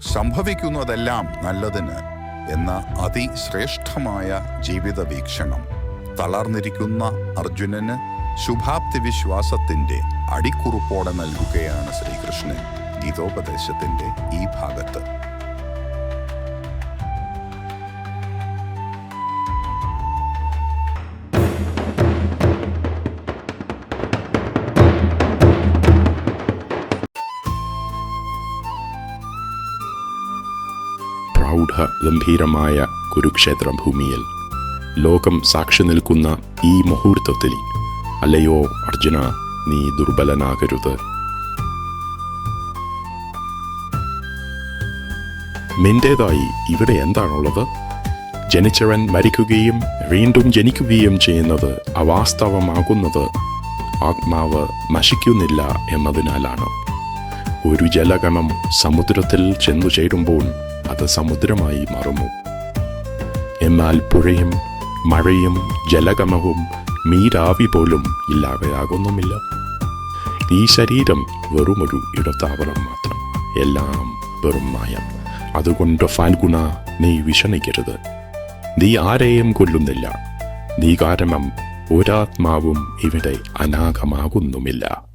സംഭവിക്കുന്നതെല്ലാം നല്ലതിന് എന്ന അതിശ്രേഷ്ഠമായ ജീവിത വീക്ഷണം തളർന്നിരിക്കുന്ന അർജുനന് ശുഭാപ്തി വിശ്വാസത്തിന്റെ അടിക്കുറിപ്പോടെ നൽകുകയാണ് ശ്രീകൃഷ്ണൻ ഗീതോപദേശത്തിന്റെ ഈ ഭാഗത്ത്. പ്രൗഢ ഗംഭീരമായ കുരുക്ഷേത്ര ഭൂമിയിൽ ലോകം സാക്ഷി നിൽക്കുന്ന ഈ മുഹൂർത്തത്തിൽ അല്ലയോ അർജുന നീ ദുർബലനാകരുത്. നിന്റേതായി ഇവിടെ എന്താണുള്ളത്? ജനിച്ചവൻ മരിക്കുകയും വീണ്ടും ജനിക്കുകയും ചെയ്യുന്നത് അവാസ്തവമാകുന്നത് ആത്മാവ് നശിക്കുന്നില്ല എന്നതിനാലാണ്. ഒരു ജലകണം സമുദ്രത്തിൽ ചെന്നു ചേരുമ്പോൾ അത് സമുദ്രമായി മാറുന്നു. എന്നാൽ പുഴയും മഴയും ജലഗമവും നീരാവി പോലും ഇല്ലാതെയാകുന്നുമില്ല. ഈ ശരീരം വെറുമൊരു ഇടത്താവളം മാത്രം. എല്ലാം വെറും മായം. അതുകൊണ്ട് ഫാൽഗുണ നീ വിഷമിക്കരുത്. നീ ആരെയും കൊല്ലുന്നില്ല. നീ കാരണം ഒരാത്മാവും ഇവിടെ അനാഗമാകുന്നുമില്ല.